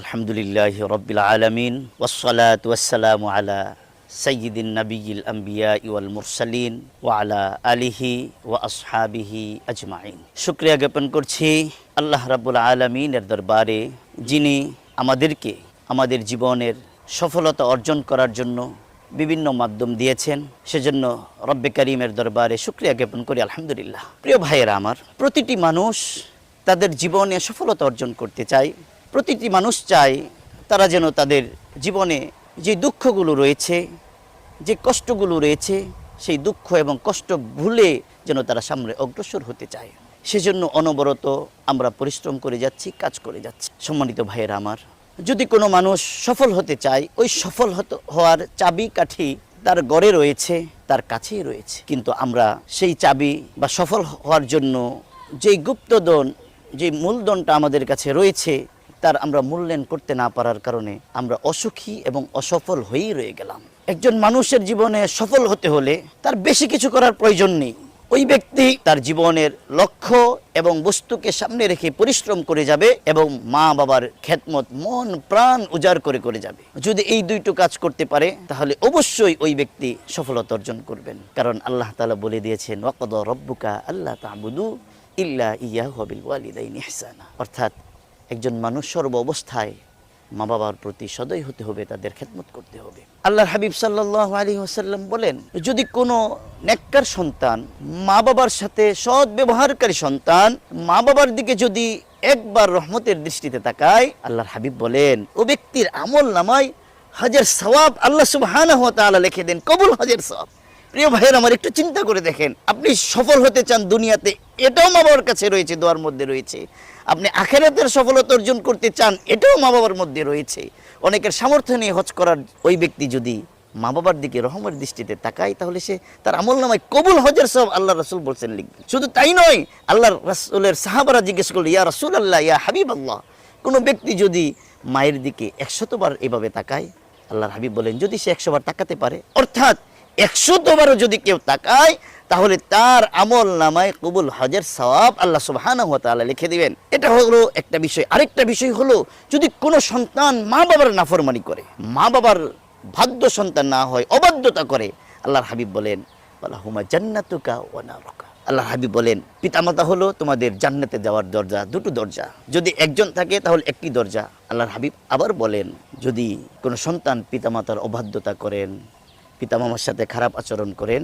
আলহামদুলিল্লাহ রব্বিল আলমিন ওসলাত ওয়াসালাম আলা সৈয়দিন নবীল আম্বিয়া ইউল মুরসালিন ওয়ালা আলিহি ওয়া আসহাবিহি আজমাইন। শুক্রিয়া জ্ঞাপন করছি আল্লাহ রাবুল আলমিনের দরবারে, যিনি আমাদেরকে আমাদের জীবনের সফলতা অর্জন করার জন্য বিভিন্ন মাধ্যম দিয়েছেন, সেজন্য রব্বে করিমের দরবারে শুক্রিয়া জ্ঞাপন করি, আলহামদুলিল্লাহ। প্রিয় ভাইয়েরা আমার, প্রতিটি মানুষ তাদের জীবনে সফলতা অর্জন করতে চায়। প্রতিটি মানুষ চায় তারা যেন তাদের জীবনে যে দুঃখগুলো রয়েছে, যে কষ্টগুলো রয়েছে, সেই দুঃখ এবং কষ্ট ভুলে যেন তারা সামনে অগ্রসর হতে চায়। সেজন্য অনবরত আমরা পরিশ্রম করে যাচ্ছি, কাজ করে যাচ্ছি। সম্মানিত ভাইয়েরা আমার, যদি কোনো মানুষ সফল হতে চায়, ওই সফল হওয়ার চাবি কাঠি তার গড়ে রয়েছে, তার কাছেই রয়েছে। কিন্তু আমরা সেই চাবি বা সফল হওয়ার জন্য যেই গুপ্তদন যে মূলধনটা আমাদের কাছে রয়েছে তার আমরা মূল্যায়ন করতে না পারার কারণে আমরা অসুখী এবং অসফল হয়েই রয়ে গেলাম। একজন মানুষের জীবনে সফল হতে হলে তার বেশি কিছু করার প্রয়োজন নেই। ওই ব্যক্তি তার জীবনের লক্ষ্য এবং বস্তুকে সামনে রেখে পরিশ্রম করে যাবে এবং মা বাবার খেদমত মন, প্রাণ উজাড় করে করে যাবে। যদি এই দুইটো কাজ করতে পারে, তাহলে অবশ্যই ওই ব্যক্তি সফলতা অর্জন করবেন। কারণ আল্লাহ তালা বলে দিয়েছেন ওয়াকদ রব্বুকা আল্লাহ তাবুদু ইল্লা ইয়া হবিল ওয়ালিদাইন অর্থাৎ একজন মানুষ সর্ব অবস্থায় মা বাবার প্রতি সদয় হতে হবে, তাদের খেদমত করতে হবে। আল্লাহর হাবিব সাল্লাহ আলী ওসাল্লাম বলেন, যদি কোনো নেককার সন্তান, মা বাবার সাথে সৎ ব্যবহারকারী সন্তান, মা বাবার দিকে যদি একবার রহমতের দৃষ্টিতে তাকায়, আল্লাহর হাবিব বলেন, ও ব্যক্তির আমল নামায় হাজার সওয়াব আল্লাহ তাআলা লিখে দেন, কবুল হাজার সওয়াব। প্রিয় ভাইয়ের আমার একটু চিন্তা করে দেখেন। আপনি সফল হতে চান দুনিয়াতে, এটাও মা বাবার কাছে রয়েছে, দোয়ার মধ্যে রয়েছে। আপনি আখেরাতের সফলতা অর্জন করতে চান, এটাও মা বাবার মধ্যে রয়েছে। অনেকের সামর্থ্য নিয়ে হজ করার ওই ব্যক্তি যদি মা বাবার দিকে রহমের দৃষ্টিতে তাকায়, তাহলে সে তার আমল নামায় কবুল হজের সব আল্লাহ রসুল বলছেন লিখবেন। শুধু তাই নয়, আল্লাহ রসুলের সাহাবারা জিজ্ঞেস করল ইয়া রসুল আল্লাহ ইয়া হাবিব আল্লাহ কোনো ব্যক্তি যদি মায়ের দিকে একশতবার এভাবে তাকায়, আল্লাহর হাবিব বলেন, যদি সে একশোবার তাকাতে পারে। অর্থাৎ একশতবারও যদি কেউ তাকায়, তাহলে তার আমল নামায় কবুল হজের সওয়াব আল্লাহ তাআলা লিখে দিবেন। এটা হলো একটা বিষয়। আরেকটা বিষয় হলো, যদি কোনো সন্তান মা বাবার নাফরমানি করে, মা বাবার ভাগ্য সন্তান না হয়, অবাধ্যতা করে, আল্লাহর হাবিব বলেন হুমা জান্নাতুকা ওয়া আল্লাহ হাবিব বলেন, পিতামাতা হলো তোমাদের জান্নাতে যাওয়ার দরজা, দুটো দরজা। যদি একজন থাকে, তাহলে একটি দরজা। আল্লাহর হাবিব আবার বলেন, যদি কোনো সন্তান পিতামাতার অবাধ্যতা করেন পিতামামার সাথে খারাপ আচরণ করেন,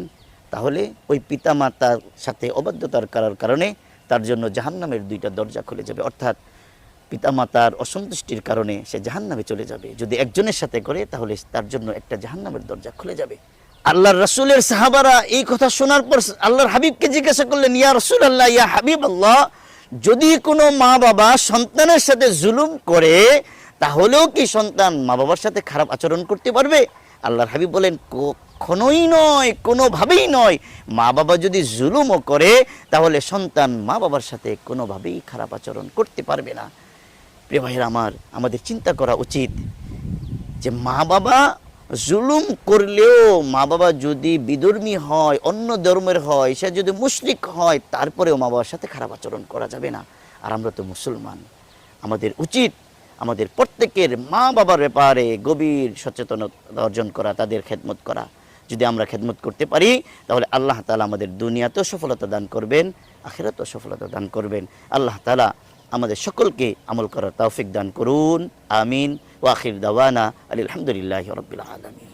তাহলে ওই পিতামাতার সাথে অবাধ্যতার করার কারণে তার জন্য জাহান্নামের দুইটা দরজা খুলে যাবে। অর্থাৎ পিতামাতার অসন্তুষ্টির কারণে সে জাহান্নামে চলে যাবে। যদি একজনের সাথে করে, তাহলে তার জন্য একটা জাহান্নামের দরজা খুলে যাবে। আল্লাহর রসুলের সাহাবারা এই কথা শোনার পর আল্লাহর হাবিবকে জিজ্ঞাসা করলেন, ইয়া রসুল আল্লাহ ইয়া হাবিব আল্লাহ যদি কোনো মা বাবা সন্তানের সাথে জুলুম করে, তাহলেও কি সন্তান মা বাবার সাথে খারাপ আচরণ করতে পারবে? আল্লাহর হাবিব বলেন, কখনোই নয়, কোনোভাবেই নয়। মা বাবা যদি জুলুমও করে, তাহলে সন্তান মা বাবার সাথে কোনোভাবেই খারাপ আচরণ করতে পারবে না। প্রিয় ভাইয়ের আমার, আমাদের চিন্তা করা উচিত যে মা বাবা জুলুম করলেও মা বাবা যদি বিধর্মী হয়, অন্য ধর্মের হয়, সে যদি মুশরিক হয়, তারপরেও মা বাবার সাথে খারাপ আচরণ করা যাবে না। আর আমরা তো মুসলমান। আমাদের উচিত আমাদের প্রত্যেকের মা বাবার ব্যাপারে গভীর সচেতনতা অর্জন করা, তাদের খেদমত করা। যদি আমরা খেদমত করতে পারি, তাহলে আল্লাহ তালা আমাদের দুনিয়াতেও সফলতা দান করবেন, আখেরাতেও সফলতা দান করবেন। আল্লাহ তালা আমাদের সকলকে আমল করার তৌফিক দান করুন। আমিন। ওয়াখির দাওয়ানা আলহামদুলিল্লাহ রবিল আলমিন।